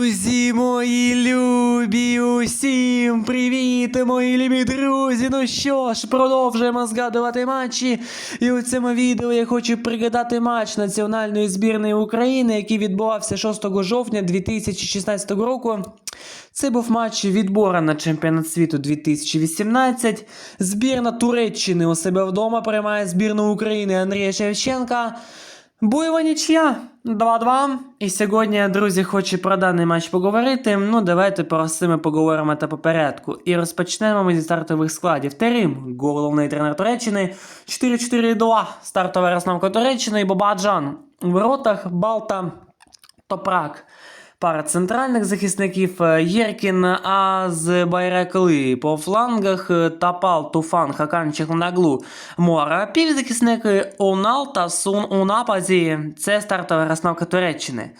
Друзі мої любі, усім привіт, мої любі друзі. Ну що ж, продовжуємо згадувати матчі. І у цьому відео я хочу пригадати матч національної збірної України, який відбувався 6 жовтня 2016 року. Це був матч відбору на чемпіонат світу 2018. Збірна Туреччини у себе вдома приймає збірну України Андрія Шевченка. Бойова нічия 2-2. І сьогодні, друзі, хочу про даний матч поговорити. Ну, давайте про все ми поговоримо та по. І розпочнемо ми зі стартових складів. Терим, головний тренер Туреччини. 4-4-2. Стартова розновка Туреччини. Бабаджан. у воротах, Балта, Топрак. Пара центральних захисників е, Єркін, Аз Байрекли по флангах, е, Тапал, Туфан, Хакан, Чехнаглу, Мора. Півзахисники Унал та Сун у нападі. Це стартова розновка Туреччини.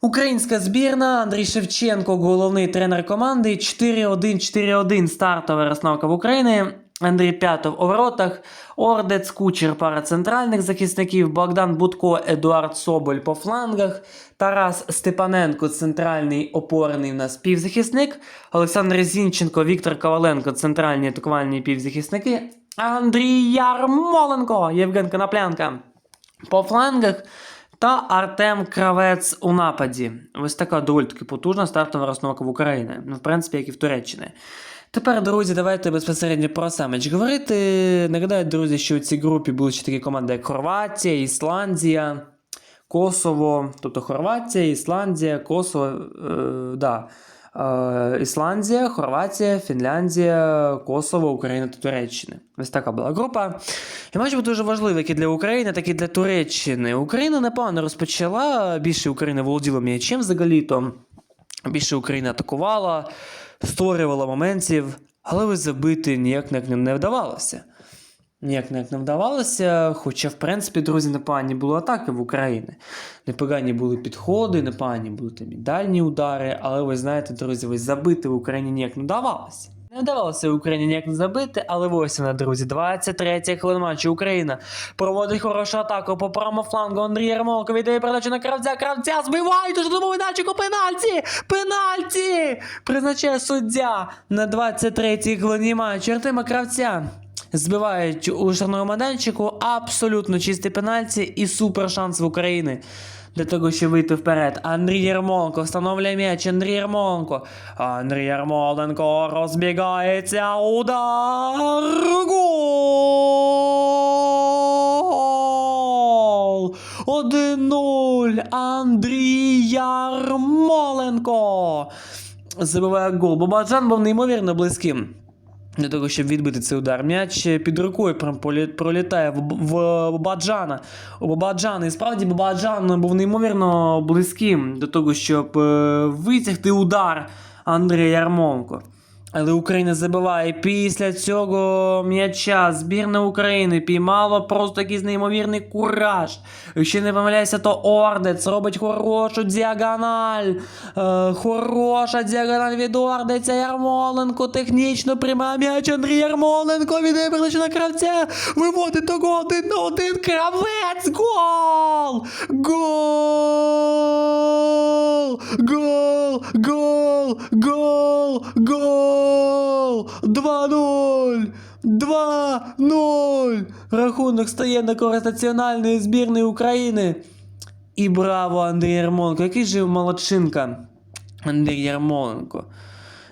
Українська збірна Андрій Шевченко, головний тренер команди. 4-1-4-1 стартова розновка в Україні. Андрій П'ятов у воротах, Ордець Кучер пара центральних захисників, Богдан Будко, Едуард Соболь по флангах, Тарас Степаненко, центральний опорний в нас півзахисник, Олександр Зінченко, Віктор Коваленко, центральні атакувальні півзахисники, Андрій Ярмоленко, Євген Коноплянка по флангах. Та Артем Кравець у нападі. Ось така доволі таки потужна стартова розновка в Україні. Ну, в принципі, як і в Туреччині. Тепер, друзі, давайте безпосередньо про сам говорити. Нагадаю, друзі, що у цій групі були ще такі команди, як Хорватія, Ісландія, Косово. Тобто Хорватія, Ісландія, Косово, е, да. Е, Ісландія, Хорватія, Фінляндія, Косово, Україна та Туреччина. Ось така була група. І матч був дуже важливий як і для України, так і для Туреччини. Україна непогано розпочала. Більше Україна володіла м'ячем взагалі-то. Більше Україна атакувала, створювала моментів, але ви забити ніяк не- не вдавалося. Ніяк ніяк не вдавалося, хоча, в принципі, друзі, непогані були атаки в Україні. Непогані були підходи, непогані були там і дальні удари, але ви знаєте, друзі, ви забити в Україні ніяк не вдавалося. Не вдавалося Україні ніяк не забити, але ось вона, друзі, 23 хвилина матчу. Україна проводить хорошу атаку по правому флангу. Андрій Ярмолко віддає передачу на кравця. Кравця збивають у жодному майданчику. Пенальті! Пенальті! Призначає суддя на 23-й хвилині матчу. Артема Кравця. Збивають у штрафному майданчику абсолютно чисті пенальті і супер шанс в Україні для того, щоб вийти вперед. Андрій Єрмоленко встановлює м'яч. Андрій Єрмоленко. Андрій Єрмоленко розбігається. Удар. Гол! 1-0. Андрій Ярмоленко. Забиває гол. Бабаджан був неймовірно близьким. Для того, щоб відбити цей удар. М'яч під рукою пролітає в, в, в Бабаджана. У Бабаджана. І справді Бабаджан був неймовірно близьким до того, щоб е, витягти удар Андрія Ярмонко. Але Україна забиває після цього м'яча. Збірна України піймала просто якийсь неймовірний кураж. Якщо не помиляюся, то Ордець робить хорошу діагональ. Е, хороша діагональ від Ордеця Ярмоленко. Технічно приймає м'яч Андрій Ярмоленко. Віддає на кравця. Виводить того один на один кравець. Гол! Гол! Гол! Гол! Гол! Гол! 2-0! 2-0! Рахунок стає на користь національної збірної України. І браво, Андрій Ярмоленко. Який же молодчинка. Андрій Ярмоленко.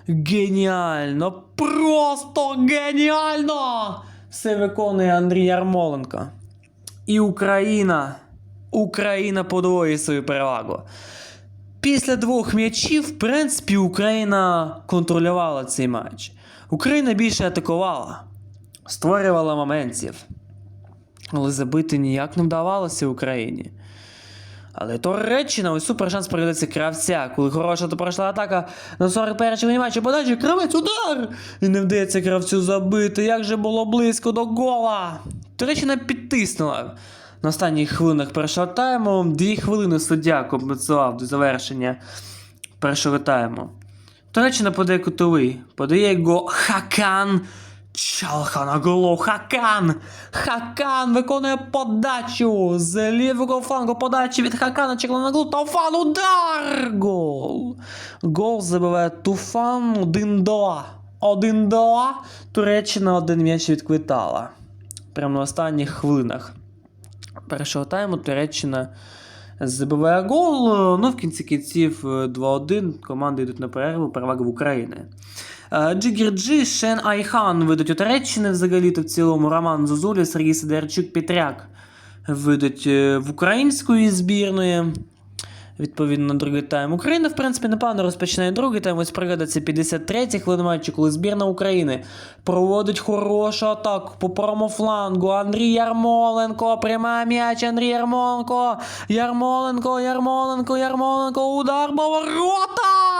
Геніально! Просто геніально! Все виконує Андрій Ярмоленко. І Україна. Україна подвоює свою перевагу. Після двох м'ячів, в принципі, Україна контролювала цей матч. Україна більше атакувала, створювала моментів. Але забити ніяк не вдавалося Україні. Але Туреччина, ось супер шанс передається кравця, коли хороша то пройшла атака на 41-й матчі, подачі, кравець, удар! І не вдається кравцю забити, як же було близько до гола. Туреччина підтиснула. На останніх хвилинах першого тайму дві хвилини суддя компенсував до завершення першого тайму. Туреччина подає кутовий, подає його Хакан Чалханаглу Хакан! Хакан виконує подачу з лівого флангу подачі від Хакана Чалханаглу. Туфан удар! Гол! Гол забиває Туфан 1-2. 1-2. Туреччина один м'яч відквитала. Прямо на останніх хвилинах. Першого тайму Туреччина забиває гол. Ну, в кінці кінців е, 2-1. Команди йдуть на перерву, перевага в Україні. Е, Джигірджі, Шен Айхан видать у Туреччини взагалі-то в цілому. Роман Зозуля, Сергій Сидорчук, Петряк видать е, в української збірної. Відповідно, другий тайм. Україна, в принципі, непогано розпочинає другий тайм. Ось пригадаться 53-й хвилин матчу, коли збірна України проводить хорошу атаку по правому флангу. Андрій Ярмоленко, пряма м'яч, Андрій Ярмоленко, Ярмоленко, Ярмоленко, Ярмоленко, удар по воротах!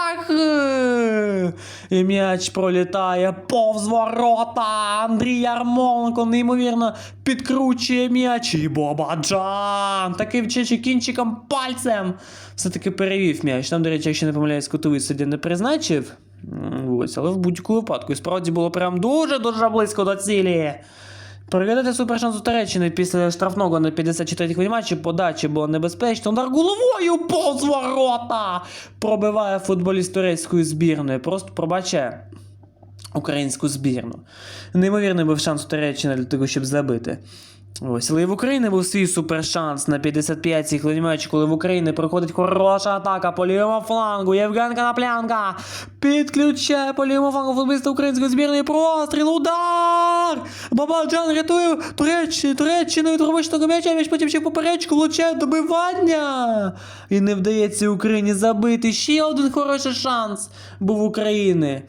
І м'яч пролітає повз ворота. Андрій Ярмоленко неймовірно підкручує м'яч. І Бобаджан. Такий вчечі кінчиком пальцем. Все-таки перевів м'яч. Там, до речі, якщо не помиляюсь, кутовий суддя не призначив. Ось, але в будь-якому випадку. І справді було прям дуже-дуже близько до цілі. Переглядати супершанс у Туреччини після штрафного на 54-й хвилі матчі подачі було небезпечно. Удар головою повз! Пробиває футболіст турецької збірної. Просто пробачає українську збірну. Неймовірний був шанс у Туреччини для того, щоб забити. Ось, але в Україні був свій супершанс на 55-й хвилині коли в Україні проходить хороша атака по лівому флангу. Євген Коноплянка підключає по лівому флангу футболіста української збірної простріл, удар! Бабаджан рятує Туреччину, Туреччину від робочного м'яча, м'яч потім ще поперечку влучає добивання. І не вдається Україні забити. Ще один хороший шанс був в України.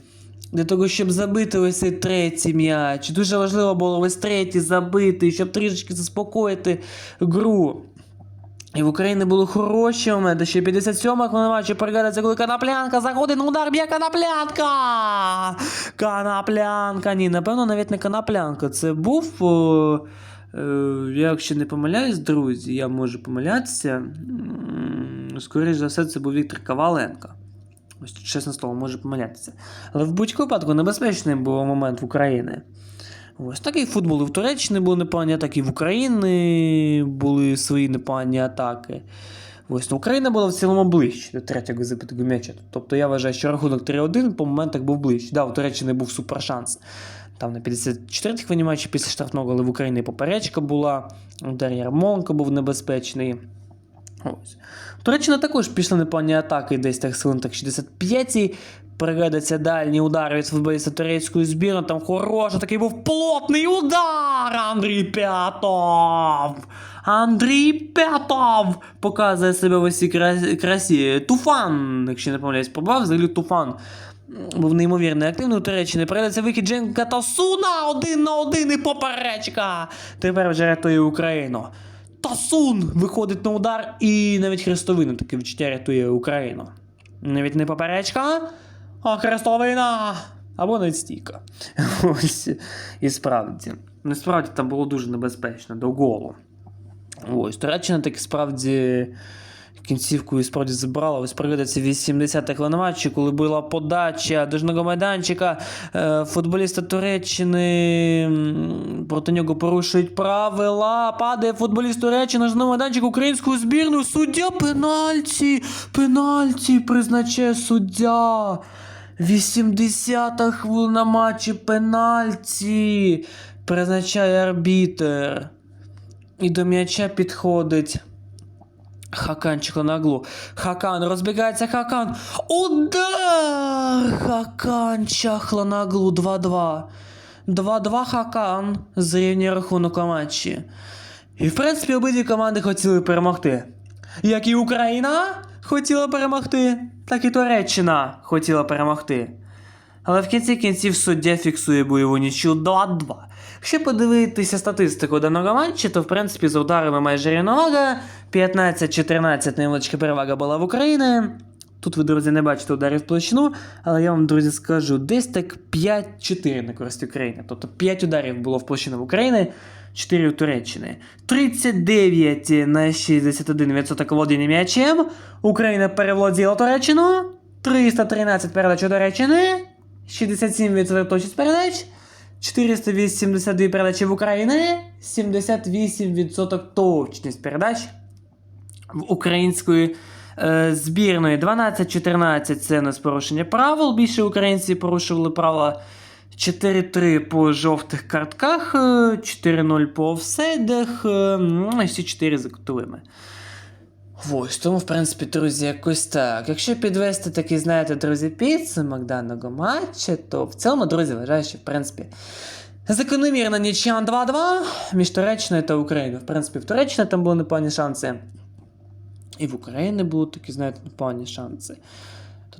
Для того, щоб забити ось цей третій м'яч. Дуже важливо було ось третій забити, щоб трішечки заспокоїти гру. І в Україні були хороші моменти. Ще 57-х хвилина матчі переглядається, коли Коноплянка заходить на удар, б'є Коноплянка! Коноплянка! Ні, напевно, навіть не Коноплянка. Це був. О, е, я якщо не помиляюсь, друзі, я можу помилятися. Скоріше за все, це був Віктор Коваленко. Чесне слово, може помилятися. Але в будь-якому випадку небезпечний був момент в Україні. Ось такий футбол і в Туреччині були непогані атаки, і в Україні були свої непогані атаки. Ось ну, Україна була в цілому ближче до третього забитого м'яча. Тобто я вважаю, що рахунок 3-1 по моментах був ближче. Да, у Туреччини був супершанс. Там на 54-й хвилині матчі після штрафного, але в Україні поперечка була. Удар Ярмонко був небезпечний. Ось. Туреччина також пішла непогані атаки десь так хвилин так 65-й. Переглядається дальній удар від футболіста турецької збірної. Там хороший такий був плотний удар. Андрій П'ятов. Андрій П'ятов показує себе в усій красі. Туфан, якщо не помиляюсь, побав, взагалі туфан. Був неймовірно активний у Туреччині. Передається вихід Дженка Тасуна один на один і поперечка. Тепер вже рятує Україну. Тасун виходить на удар і навіть хрестовина таке відчуття рятує Україну. Навіть не поперечка, а хрестовина. Або навіть стійка. Ось. І справді. Насправді там було дуже небезпечно до голу. Ось, Туреччина і справді кінцівку і справді забрала. Ось пригадається 80-х хвилин коли була подача дожного майданчика е, футболіста Туреччини. Проти нього порушують правила. Падає футболіст Туреччини дожного майданчика українською збірною. Суддя пенальті! Пенальті призначає суддя. 80-та хвилина матчі пенальті. Призначає арбітер. І до м'яча підходить. Хакан Чахлонаглу. Хакан, розбігається Хакан. Удар! Хакан Чахлонаглу 2-2. 2-2 Хакан зрівнює рахунок матчі. І в принципі обидві команди хотіли перемогти. Як і Україна хотіла перемогти, так і Туреччина хотіла перемогти. Але в кінці кінців суддя фіксує бойову нічю 2-2. Якщо подивитися статистику даного матчу, то в принципі за ударами майже рівновага. 15-14 невеличка перевага була в Україні. Тут ви, друзі, не бачите ударів в площину, але я вам, друзі, скажу, десь так 5-4 на користь України. Тобто 5 ударів було в площину в Україні, 4 у Туреччини. 39 на 61% володіння м'ячем. Україна переволоділа Туреччину. 313 передач у Туреччини. 67% точність передач. 482 передачі в Україні, 78% точність передач в української е, збірної. 12-14 це у нас порушення правил. Більше українці порушували правила 4-3 по жовтих картках, е, 4-0 по офсайдах, е, ну і всі 4 за кутовими. Ось, тому, в принципі, друзі, якось так. Якщо підвести такий, знаєте, друзі, підсумок даного матча, то в цілому, друзі, вважаю, що, в принципі, закономірна нічия 2-2 між Туреччиною та Україною. В принципі, в Туреччині там були непогані шанси. І в Україні були такі, знаєте, непогані шанси.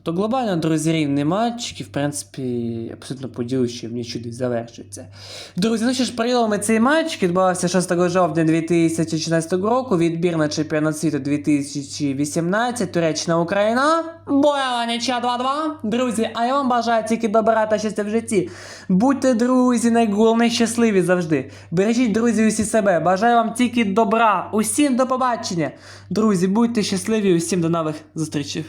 Тобто глобально, друзі, рівний матч, який, в принципі, абсолютно поділю, що в десь завершується. Друзі, ну що ж, прийомами цей матч відбувався 6 жовтня 2016 року, відбір на чемпіонат світу 2018, Туреччина Україна. Бояла нічия 2-2. Друзі, а я вам бажаю тільки добра та щастя в житті. Будьте, друзі, найголовніше щасливі завжди. Бережіть, друзі, усі себе. Бажаю вам тільки добра. Усім до побачення. Друзі, будьте щасливі, усім до нових зустрічей.